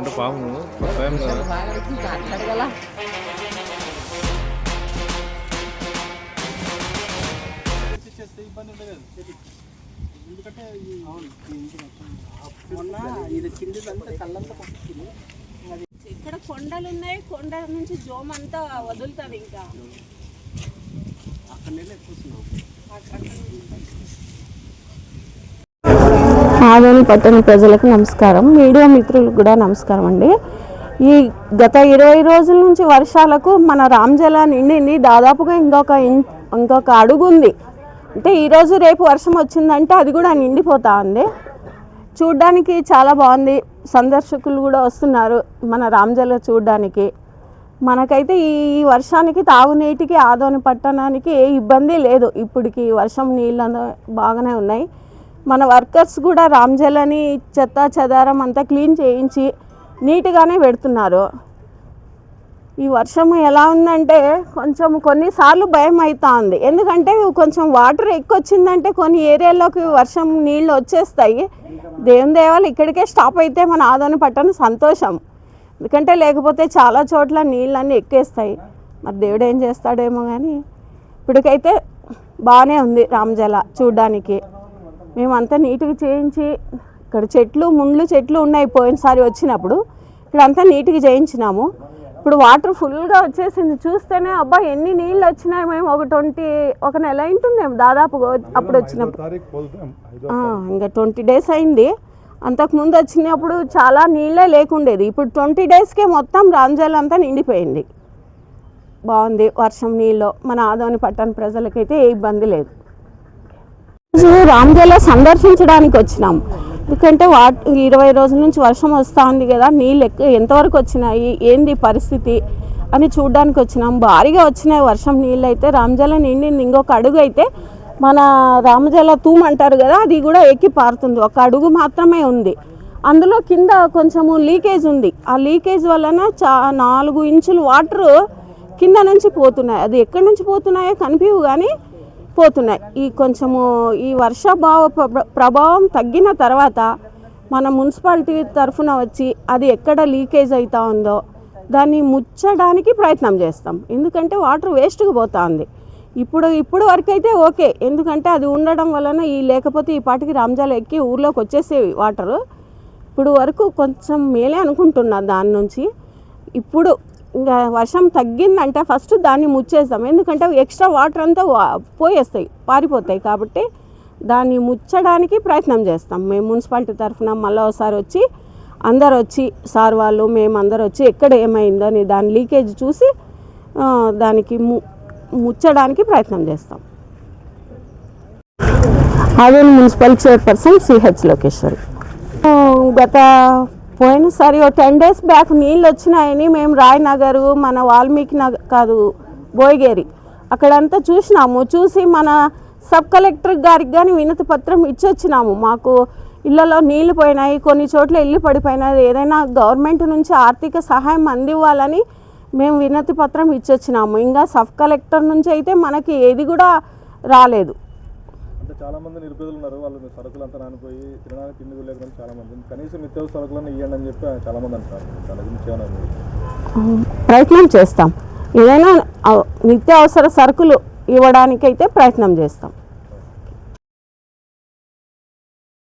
అంటే పాము first time కదా. ఎందుకంటే ఇక్కడ కొండలు ఉన్నాయి కొండ నుంచి జోమ్ అంతా వదులుతుంది ఇంకా అక్కడ ఆదోని పట్టణ ప్రజలకు నమస్కారం. మీడియా మిత్రులకు కూడా నమస్కారం అండి. ఈ గత ఇరవై రోజుల నుంచి వర్షాలకు మన రామ్జలా నిండింది దాదాపుగా ఇంకొక ఇంకొక అడుగు ఉంది. అంటే ఈరోజు రేపు వర్షం వచ్చిందంటే అది కూడా నిండిపోతా ఉంది. చూడ్డానికి చాలా బాగుంది. సందర్శకులు కూడా వస్తున్నారు మన రామ్జల చూడ్డానికి. మనకైతే ఈ వర్షానికి తాగునీటికి ఆదోని పట్టణానికి ఏ ఇబ్బంది లేదు. ఇప్పటికి వర్షం నీళ్ళు బాగానే ఉన్నాయి. మన వర్కర్స్ కూడా రామ్జలని చెత్త చెదారం అంతా క్లీన్ చేయించి నీట్గానే పెడుతున్నారు. ఈ వర్షం ఎలా ఉందంటే కొంచెం కొన్నిసార్లు భయం అవుతా ఉంది ఎందుకంటే కొంచెం వాటర్ ఎక్కువ వచ్చిందంటే కొన్ని ఏరియాల్లోకి వర్షం నీళ్ళు వచ్చేస్తాయి. దేవుని దేవాలు ఇక్కడికే స్టాప్ అయితే మన ఆదాని పట్టణం సంతోషం. ఎందుకంటే లేకపోతే చాలా చోట్ల నీళ్ళన్నీ ఎక్కేస్తాయి. మరి దేవుడు ఏం చేస్తాడేమో కానీ ఇప్పటికైతే బాగానే ఉంది రామ్జల చూడ్డానికి. మేమంతా నీట్గా చేయించి ఇక్కడ చెట్లు ముండ్లు చెట్లు ఉన్నాయి పోయినసారి వచ్చినప్పుడు. ఇక్కడ అంతా నీట్గా చేయించినాము. ఇప్పుడు వాటర్ ఫుల్గా వచ్చేసింది. చూస్తేనే అబ్బా ఎన్ని నీళ్ళు వచ్చినాయి మేము ఒక ట్వంటీ ఒక నెల అయింటుందేమో దాదాపుగా అప్పుడు వచ్చినప్పుడు. ఇంకా ట్వంటీ డేస్ అయింది. అంతకుముందు వచ్చినప్పుడు చాలా నీళ్ళే లేకుండేది. ఇప్పుడు ట్వంటీ డేస్కే మొత్తం రాంజల్ అంతా నిండిపోయింది. బాగుంది వర్షం నీళ్ళు. మన ఆదోని పట్టణ ప్రజలకైతే ఏ ఇబ్బంది లేదు. రామజల సందర్శించడానికి వచ్చినాం. ఎందుకంటే వా ఇరవై రోజుల నుంచి వర్షం వస్తూ ఉంది కదా నీళ్ళు ఎక్కువ ఎంతవరకు వచ్చినాయి ఏంది పరిస్థితి అని చూడడానికి వచ్చినాం. భారీగా వచ్చినాయి వర్షం నీళ్ళు అయితే రామజల నిండింది ఇంకొక అడుగు అయితే మన రామజల తూమ్ అంటారు కదా అది కూడా ఎక్కి పారుతుంది. ఒక అడుగు మాత్రమే ఉంది. అందులో కింద కొంచెము లీకేజ్ ఉంది. ఆ లీకేజ్ వలన చా నాలుగు ఇంచులు వాటర్ కింద నుంచి పోతున్నాయి. అది ఎక్కడి నుంచి పోతున్నాయో కనిపించవు కానీ పోతున్నాయి ఈ కొంచెము ఈ వర్షాభావ ప్ర- ప్రభావం తగ్గిన తర్వాత మన మున్సిపాలిటీ తరఫున వచ్చి అది ఎక్కడ లీకేజ్ అవుతా ఉందో దాన్ని ముచ్చడానికి ప్రయత్నం చేస్తాం. ఎందుకంటే వాటర్ వేస్ట్గా పోతా ఉంది. ఇప్పుడు ఇప్పుడు వరకు అయితే ఓకే. ఎందుకంటే అది ఉండడం వలన ఈ లేకపోతే ఈ పాటికి రంజాలు ఎక్కి ఊర్లోకి వచ్చేసేవి వాటరు. ఇప్పుడు వరకు కొంచెం మేలే అనుకుంటున్నా దాని నుంచి. ఇప్పుడు ఇంకా వర్షం తగ్గిందంటే ఫస్ట్ దాన్ని ముచ్చేస్తాం. ఎందుకంటే ఎక్స్ట్రా వాటర్ అంతా పోయేస్తాయి పారిపోతాయి కాబట్టి దాన్ని ముచ్చడానికి ప్రయత్నం చేస్తాం. మేము మున్సిపాలిటీ తరఫున మళ్ళీ ఒకసారి వచ్చి అందరు వచ్చి సార్ వాళ్ళు మేము అందరు వచ్చి ఎక్కడ ఏమైందో అని దాని లీకేజ్ చూసి దానికి ము ముచ్చడానికి ప్రయత్నం చేస్తాం. అదే మున్సిపల్ చైర్పర్సన్ సిహెచ్ లోకేశ్వరి. గత పోయినసారి ఓ టెన్ డేస్ బ్యాక్ నీళ్ళు వచ్చినాయని మేము రాయనగర్ మన వాల్మీకి నగర్ కాదు బోయగేరి. అక్కడంతా చూసినాము. చూసి మన సబ్ కలెక్టర్ గారికి కానీ వినతి పత్రం ఇచ్చొచ్చినాము. మాకు ఇళ్ళలో నీళ్ళు పోయినాయి కొన్ని చోట్ల ఇల్లు పడిపోయినాయి. ఏదైనా గవర్నమెంట్ నుంచి ఆర్థిక సహాయం అందివ్వాలని మేము వినతి పత్రం ఇచ్చొచ్చినాము. ఇంకా సబ్ కలెక్టర్ నుంచి అయితే మనకి ఏది కూడా రాలేదు. చాలా మంది నిరుపేదలు ఉన్నారు. వాళ్ళు సరుకులు అంతా నానిపోయి తినడానికి తిండి లేకుండా చాలా మంది. కనీసం నిత్యావసర సరుకులను ఇవ్వండి అని చెప్పి చాలా మంది అంటారు దాని గురించి ప్రయత్నం చేస్తాం. ఏదైనా అవ- నిత్యావసర సరుకులు ఇవ్వడానికైతే ప్రయత్నం చేస్తాం.